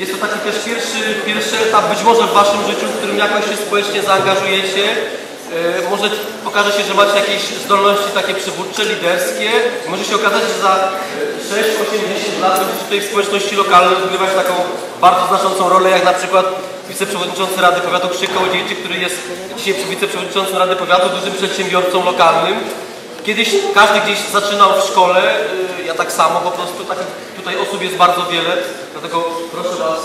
Jest to taki też pierwszy, pierwszy etap być może w Waszym życiu, w którym jakoś się społecznie zaangażujecie. E, Może okaże się, że macie jakieś zdolności takie przywódcze, liderskie. Może się okazać, że za 6, 8, 10 lat będziecie tutaj w społeczności lokalnej odgrywać taką bardzo znaczącą rolę, jak na przykład wiceprzewodniczący Rady Powiatu Krzyk Kołodziejczyk, który jest dzisiaj wiceprzewodniczącym Rady Powiatu, dużym przedsiębiorcą lokalnym. Kiedyś każdy gdzieś zaczynał w szkole, y, ja tak samo, po prostu takich tutaj osób jest bardzo wiele, dlatego proszę Was,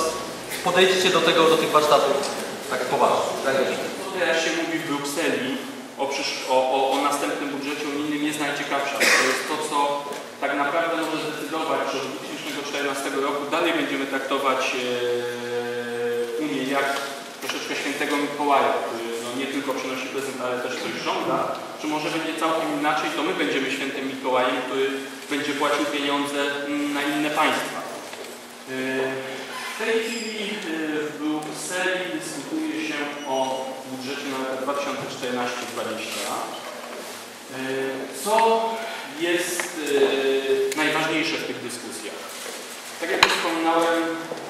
podejdźcie do tego, do tych warsztatów tak poważnie. Zaangażujcie. To teraz się mówi w Brukseli o, o, o, następnym budżecie unijnym jest najciekawsza. To jest to, co tak naprawdę może zdecydować, że od 2014 roku dalej będziemy traktować e, Unię jak troszeczkę świętego Mikołaja, który nie tylko przynosi prezent, ale też coś żąda, czy może będzie całkiem inaczej, to my będziemy świętym Mikołajem, który będzie płacił pieniądze mm, na inne państwa. W tej chwili e, w Brukseli dyskutuje się o budżecie na lata 2014-2020. E, Co jest e, najważniejsze w tych dyskusjach? Tak jak już wspominałem,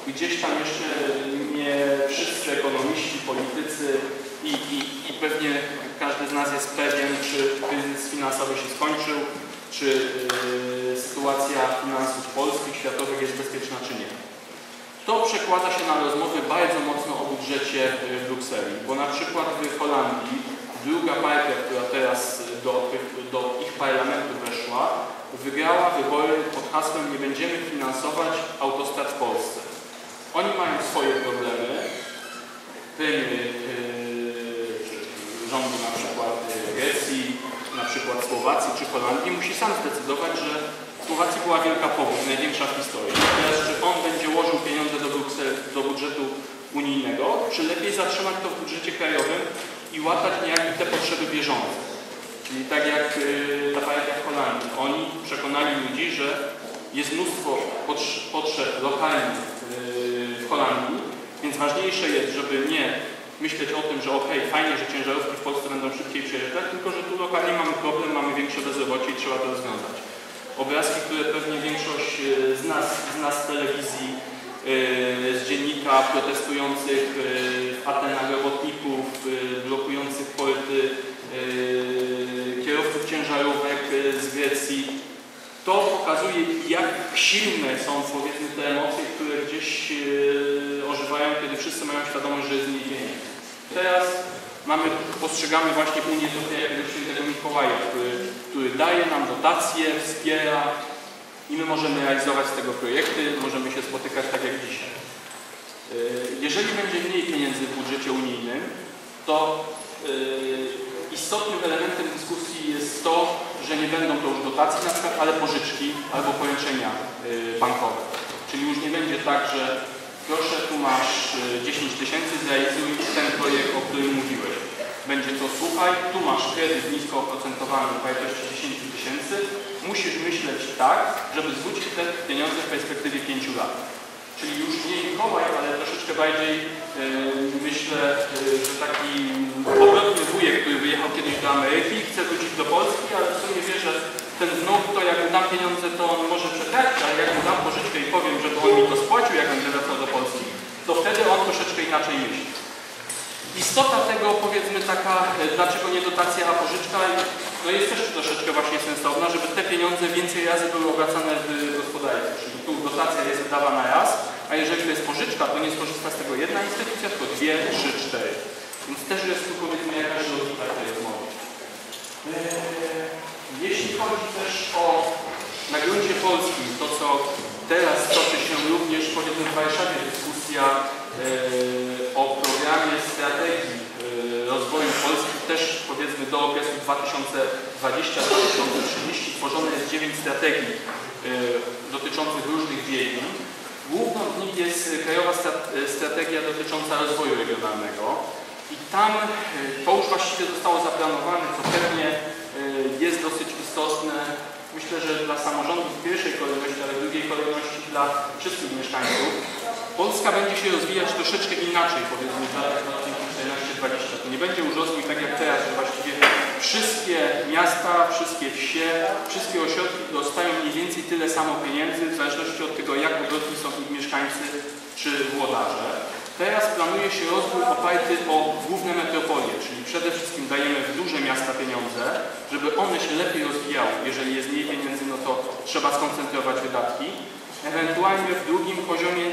gdzieś tam jeszcze nie wszyscy ekonomiści, politycy i, i, i pewnie każdy z nas jest pewien, czy kryzys finansowy się skończył, czy e, sytuacja finansów polskich, światowych jest bezpieczna, czy nie. To przekłada się na rozmowy bardzo mocno o budżecie y, w Brukseli, bo na przykład w Holandii druga partia, która teraz do, do ich parlamentu weszła, wygrała wybory pod hasłem nie będziemy finansować autostrad w Polsce. Oni mają swoje problemy, premier yy, rządu na przykład y, Grecji, na przykład Słowacji czy Holandii musi sam zdecydować, że Słowacji była wielka powódź, największa w historii. Teraz, czy on będzie łożył pieniądze do, Bruksel, do budżetu unijnego, czy lepiej zatrzymać to w budżecie krajowym i łatać niejako te potrzeby bieżące. Czyli tak jak y, ta partia w Holandii. Oni przekonali ludzi, że jest mnóstwo potrz- potrzeb lokalnych y, w Holandii, więc ważniejsze jest, żeby nie myśleć o tym, że okej, fajnie, że ciężarówki w Polsce będą szybciej przejeżdżać, tylko że tu lokalnie mamy problem, mamy większe bezrobocie i trzeba to rozwiązać. Obrazki, które pewnie większość y, z nas, z nas telewizji, y, z dziennika protestujących w Atenach robotników, blokujących porty, kierowców ciężarówek z Grecji, to pokazuje, jak silne są powiedzmy te emocje, które gdzieś e, ożywają, kiedy wszyscy mają świadomość, że jest pieniędzy. Teraz mamy, postrzegamy właśnie Unię trochę jak tego świętego Mikołaja, który, który daje nam dotacje, wspiera i my możemy realizować z tego projekty, możemy się spotykać tak jak dzisiaj. E, Jeżeli będzie mniej pieniędzy w budżecie unijnym, to e, istotnym elementem dyskusji jest to, że nie będą to już dotacje na przykład, ale pożyczki albo poręczenia y, bankowe. Czyli już nie będzie tak, że proszę, tu masz y, 10 tysięcy, zrealizuj ten projekt, o którym mówiłeś. Będzie to, słuchaj, tu masz kredyt nisko oprocentowany w wartości 10 tysięcy, musisz myśleć tak, żeby zwrócić te pieniądze w perspektywie 5 lat. Czyli już nie Mikołaj, ale troszeczkę bardziej e, myślę, e, że taki do Ameryki chce wrócić do Polski, ale w sumie wie, że ten wnuk, to jak dam pieniądze, to on może przetracić, ale jak mu dam pożyczkę i powiem, żeby on mi to spłacił, jak będę wracał do Polski, to wtedy on troszeczkę inaczej myśli. Istota tego, powiedzmy taka, e, dlaczego nie dotacja, a pożyczka, no jest też troszeczkę właśnie sensowna, żeby te pieniądze więcej razy były obracane w gospodarce. Czyli tu dotacja jest wydawana raz, a jeżeli to jest pożyczka, to nie skorzysta z tego jedna instytucja, tylko dwie, trzy, cztery. Więc też jest tu powiedzmy jakaś logika tej rozmowy. Eee, Jeśli chodzi też o na gruncie polskim, to co teraz toczy się również powiedzmy w Warszawie dyskusja eee, o programie strategii eee, rozwoju Polski, też powiedzmy do okresu 2020-2030 tworzone jest 9 strategii dotyczących różnych dziedzin. Główną z nich jest Krajowa Stra- Strategia dotycząca rozwoju regionalnego i tam e, to już właściwie zostało zaplanowane, co pewnie e, jest dosyć istotne, myślę, że dla samorządów w pierwszej kolejności, ale w drugiej kolejności dla wszystkich mieszkańców. Polska będzie się rozwijać troszeczkę inaczej, powiedzmy w latach 2014-2020. To nie będzie już rozwój tak jak teraz, że właściwie wszystkie miasta, wszystkie wsie, wszystkie ośrodki dostają mniej więcej tyle samo pieniędzy, w zależności od tego, jak bogatni są ich mieszkańcy czy włodarze. Teraz planuje się rozwój oparty o główne metropolie, czyli przede wszystkim dajemy w duże miasta pieniądze, żeby one się lepiej rozwijały. Jeżeli jest mniej pieniędzy, no to trzeba skoncentrować wydatki. Ewentualnie w drugim poziomie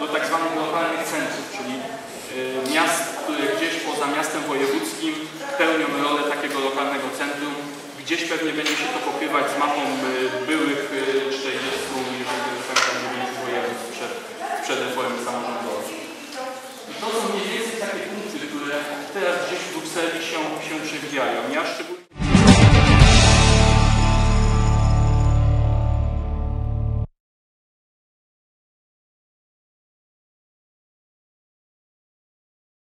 do tak zwanych lokalnych centrów, czyli y, miast, które gdzieś poza miastem wojewódzkim pełnią rolę takiego lokalnego centrum. Gdzieś pewnie będzie się to pokrywać z mapą y,